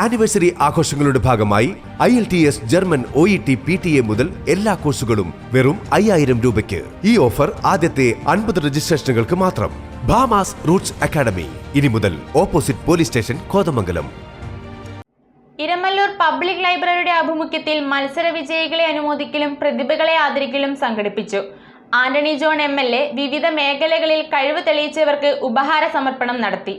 Anniversary ആഘോഷങ്ങളുടെ ഭാഗമായി I L T S German O E T P T E മുതൽ എല്ലാ കോഴ്സുകളും വെറും അയ്യായിരം രൂപയ്ക്ക്. ഈ ഓഫർ ആദ്യത്തെ അൻപത് രജിസ്ട്രേഷനുകൾക്ക് മാത്രം. Bhamas roots academy. ഇനി മുതൽ opposite police station Kothamangalam. Iramalloor public ലൈബ്രറിയുടെ ആഭിമുഖ്യത്തിൽ മത്സര വിജയികളെ അനുമോദിക്കലും പ്രതിഭകളെ ആദരിക്കലും സംഘടിപ്പിച്ചു. Antony John M L A വിവിധ മേഖലകളിൽ കഴിവ് തെളിയിച്ചവർക്ക് ഉപഹാര സമർപ്പണം നടത്തി.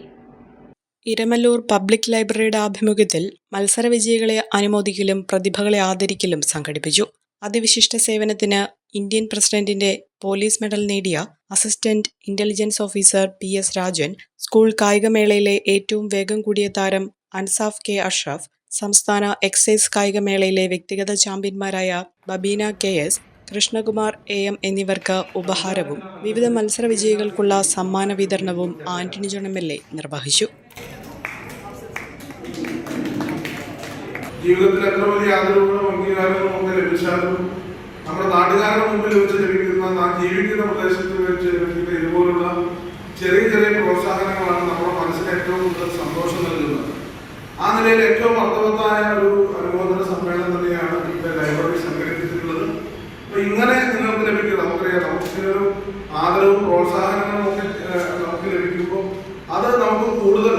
ഇരമല്ലൂർ പബ്ലിക് ലൈബ്രറിയുടെ ആഭിമുഖ്യത്തിൽ മത്സര വിജയികളെ അനുമോദിക്കലും പ്രതിഭകളെ ആദരിക്കലും സംഘടിപ്പിച്ചു. അതിവിശിഷ്ട സേവനത്തിന് ഇന്ത്യൻ പ്രസിഡന്റിന്റെ പോലീസ് മെഡൽ നേടിയ assistant intelligence officer P S Rajan school കായികമേളയിലെ ഏറ്റവും വേഗം കൂടിയ താരം അൻസാഫ് കെ അഷ്റഫ് സംസ്ഥാന എക്സൈസ് കായികമേളയിലെ വ്യക്തിഗത ചാമ്പ്യന്മാരായ Babeena K S Krishnakumar A M എന്നിവർക്ക് ഉപഹാരവും വിവിധ മത്സര വിജയികൾക്കുള്ള സമ്മാന വിതരണവും ആന്റണി ജോൺ എം നിർവഹിച്ചു. ജീവിതത്തിൽ എത്ര വലിയ ആദരവുകളും അംഗീകാരങ്ങളും ഒക്കെ ലഭിച്ചാലും നമ്മുടെ നാട്ടുകാരുടെ മുമ്പിൽ വെച്ച് ലഭിക്കുന്ന നാം ജീവിക്കുന്ന പ്രദേശത്ത് വെച്ച് ലഭിക്കുന്ന ഇതുപോലുള്ള ചെറിയ ചെറിയ പ്രോത്സാഹനങ്ങളാണ് നമ്മുടെ മനസ്സിന് ഏറ്റവും കൂടുതൽ സന്തോഷം നൽകുന്നത്. ആ നിലയിൽ ഏറ്റവും അർത്ഥവത്തായ ഒരു അനുമോദന സമ്മേളനം തന്നെയാണ് ഇവിടെ ലൈബ്രറി സംഘടിപ്പിച്ചിട്ടുള്ളത്. അപ്പൊ ഇങ്ങനെ നിങ്ങൾക്ക് ലഭിക്കുക നമുക്കറിയാം നമുക്ക് ആദരവും പ്രോത്സാഹനങ്ങളും ഒക്കെ നമുക്ക് ലഭിക്കുമ്പോൾ അത് നമുക്ക് കൂടുതൽ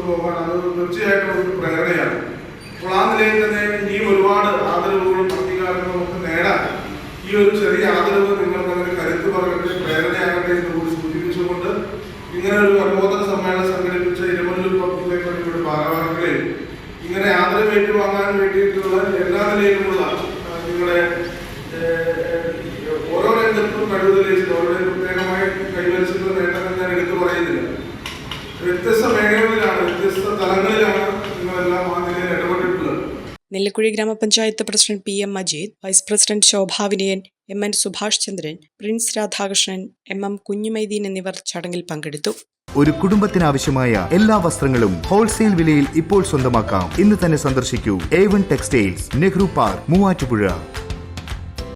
നമുക്ക് മുന്നോട്ട് പോകാൻ അത് തീർച്ചയായിട്ടും ഒരു പ്രേരണയാണ്. അപ്പോൾ ആ നിലയിൽ തന്നെ ഇനിയും ഒരുപാട് ആദരവുകളും അംഗീകാരങ്ങളും നമുക്ക് നേടാൻ ഈ ഒരു ചെറിയ ആദരവ് നിങ്ങൾക്ക് അങ്ങനെ കരുത്ത് പറയട്ടെ പ്രേരണയാകട്ടെ എന്ന് കൂടി സൂചിപ്പിച്ചുകൊണ്ട് ഇങ്ങനെ ഒരു അനുമോദന സമ്മേളനം സംഘടിപ്പിച്ച ഇരുമല്ലൂർ പബ്ലിക് ലൈബ്രറിയുടെ ഭാരവാഹികളെ ഇങ്ങനെ ആദരവ് ഏറ്റുവാങ്ങാൻ വേണ്ടിയിട്ടുള്ള എല്ലാ നിലയിലുമുള്ള നിങ്ങളുടെ Nellikuzhi grama panchayat president P M Majeed vice president Shobha Vinayan M N Subhash Chandran Prince Radhakrishnan M M Kunjumaideen എന്നിവർ ചടങ്ങിൽ പങ്കെടുത്തു. ഒരു കുടുംബത്തിനാവശ്യമായ എല്ലാ വസ്ത്രങ്ങളും ഹോൾസെയിൽ വിലയിൽ ഇപ്പോൾ സ്വന്തമാക്കാം. ഇന്ന് തന്നെ സന്ദർശിക്കൂ. A one textiles Nehru park Muvattupuzha.